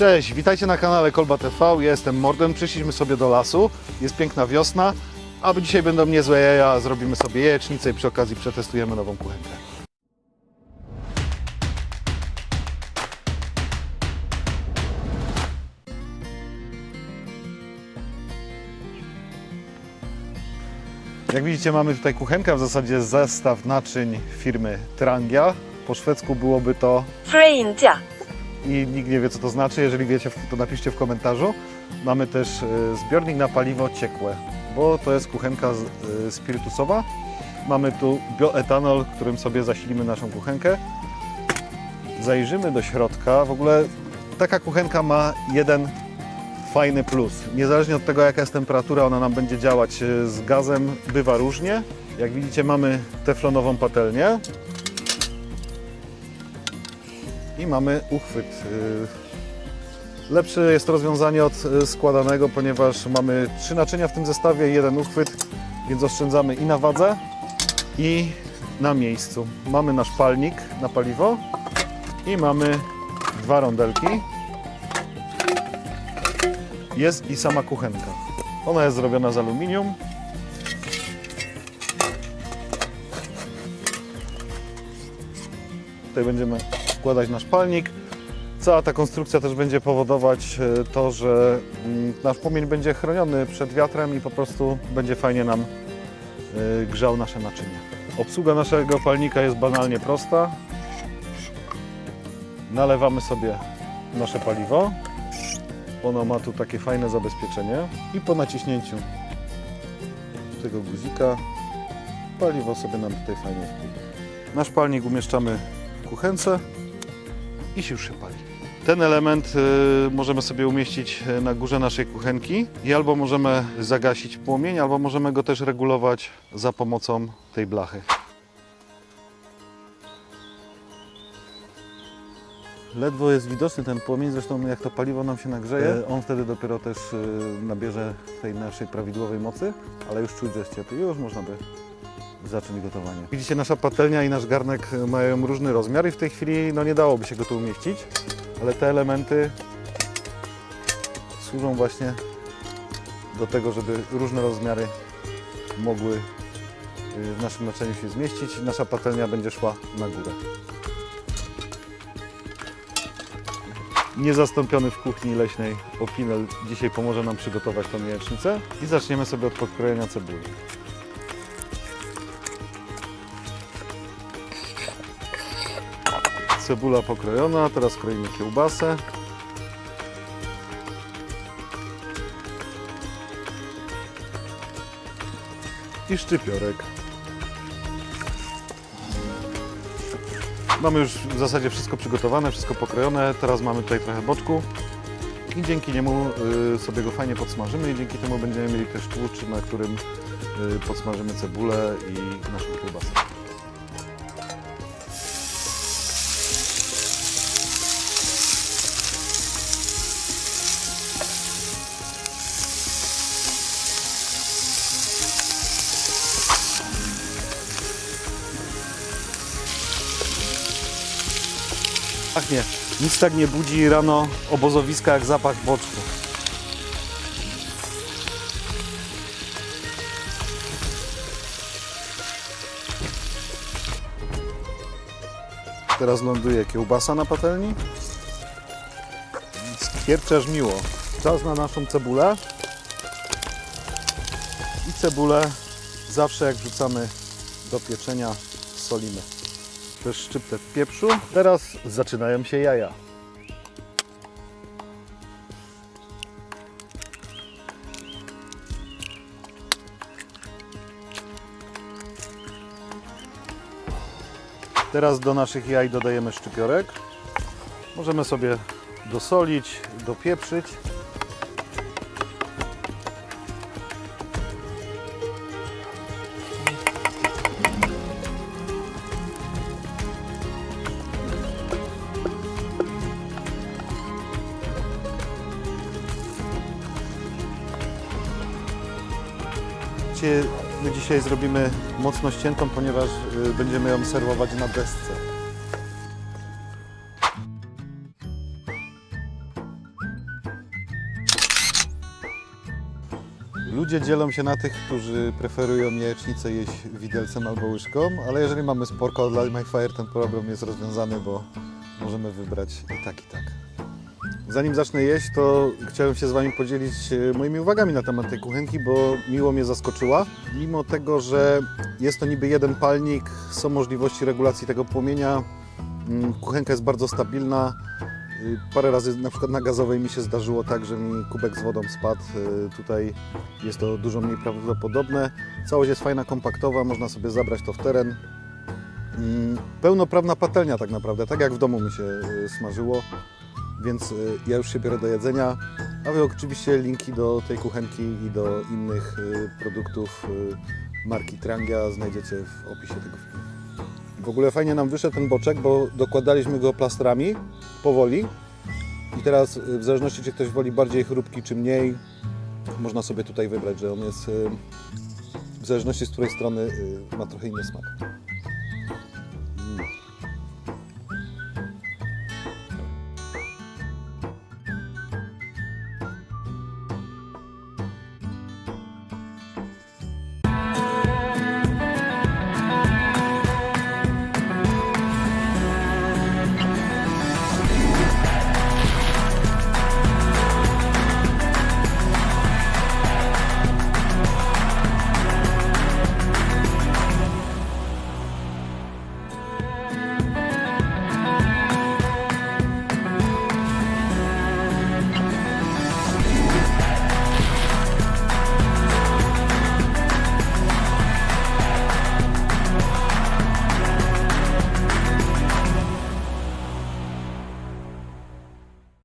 Cześć, witajcie na kanale Kolba TV, jestem Morden, przyszliśmy sobie do lasu, jest piękna wiosna, a dzisiaj będą niezłe jaja, zrobimy sobie jajecznicę i przy okazji przetestujemy nową kuchenkę. Jak widzicie mamy tutaj kuchenkę, w zasadzie zestaw naczyń firmy Trangia. Po szwedzku byłoby to... Trangia i nikt nie wie co to znaczy. Jeżeli wiecie, to napiszcie w komentarzu. Mamy też e, zbiornik na paliwo ciekłe, bo to jest kuchenka e, spirytusowa. Mamy tu bioetanol, którym sobie zasilimy naszą kuchenkę. Zajrzymy do środka. W ogóle taka kuchenka ma jeden fajny plus. Niezależnie od tego, jaka jest temperatura, ona nam będzie działać e, z gazem. Bywa różnie. Jak widzicie, mamy teflonową patelnię. I mamy uchwyt. Y, Lepsze jest rozwiązanie od y, składanego, ponieważ mamy trzy naczynia w tym zestawie, jeden uchwyt, więc oszczędzamy i na wadze, i na miejscu. Mamy nasz palnik na paliwo i mamy dwa rondelki. Jest i sama kuchenka. Ona jest zrobiona z aluminium. Tutaj będziemy wkładać nasz palnik. Cała ta konstrukcja też będzie powodować e, to, że mm, nasz płomień będzie chroniony przed wiatrem i po prostu będzie fajnie nam e, grzał nasze naczynie. Obsługa naszego palnika jest banalnie prosta. Nalewamy sobie nasze paliwo. Ono ma tu takie fajne zabezpieczenie i po naciśnięciu tego guzika paliwo sobie nam tutaj fajnie wpływa. Nasz palnik umieszczamy w kuchence i się już się pali. Ten element y, możemy sobie umieścić y, na górze naszej kuchenki i albo możemy zagasić płomień, albo możemy go też regulować za pomocą tej blachy. Ledwo jest widoczny ten płomień, zresztą jak to paliwo nam się nagrzeje, on wtedy dopiero też y, nabierze tej naszej prawidłowej mocy, ale już czuć, że jest ciepły. Już można by zacząć gotowanie. Widzicie, nasza patelnia i nasz garnek mają różny rozmiar i w tej chwili no, nie dałoby się go tu umieścić, ale te elementy służą właśnie do tego, żeby różne rozmiary mogły y, w naszym naczyniu się zmieścić. Nasza patelnia będzie szła na górę. Niezastąpiony w kuchni leśnej opinel dzisiaj pomoże nam przygotować tą jajecznicę i zaczniemy sobie od podkrojenia cebuli. Cebula pokrojona, teraz kroimy kiełbasę. I szczypiorek. Mamy już w zasadzie wszystko przygotowane, wszystko pokrojone. Teraz mamy tutaj trochę boczku i dzięki niemu y, sobie go fajnie podsmażymy i dzięki temu będziemy mieli też tłuszcz, na którym y, podsmażymy cebulę i naszą kiełbasę. Ach nie, nic tak nie budzi rano obozowiska jak zapach boczku. Teraz ląduje kiełbasa na patelni. Skierczy aż miło. Czas na naszą cebulę. I cebulę zawsze jak wrzucamy do pieczenia solimy też szczyptę pieprzu. Teraz zaczynają się jaja. Teraz do naszych jaj dodajemy szczypiorek. Możemy sobie dosolić, dopieprzyć. Słuchajcie, my dzisiaj zrobimy mocno ściętą, ponieważ y, będziemy ją serwować na desce. Ludzie dzielą się na tych, którzy preferują jajecznicę jeść widelcem albo łyżką, ale jeżeli mamy sporko dla MyFire, ten problem jest rozwiązany, bo możemy wybrać i tak, i tak. Zanim zacznę jeść, to chciałem się z Wami podzielić e, moimi uwagami na temat tej kuchenki, bo miło mnie zaskoczyła. Mimo tego, że jest to niby jeden palnik, są możliwości regulacji tego płomienia. Mm, Kuchenka jest bardzo stabilna. Y, Parę razy na przykład na gazowej mi się zdarzyło tak, że mi kubek z wodą spadł. Y, Tutaj jest to dużo mniej prawdopodobne. Całość jest fajna, kompaktowa, można sobie zabrać to w teren. Mm, Pełnoprawna patelnia tak naprawdę, tak jak w domu mi się smażyło, więc y, ja już się biorę do jedzenia. A Wy oczywiście linki do tej kuchenki i do innych y, produktów y, marki Trangia znajdziecie w opisie tego filmu. W ogóle fajnie nam wyszedł ten boczek, bo dokładaliśmy go plastrami powoli. I teraz w zależności czy ktoś woli bardziej chrupki czy mniej, można sobie tutaj wybrać, że on jest w zależności z której strony ma trochę inny smak.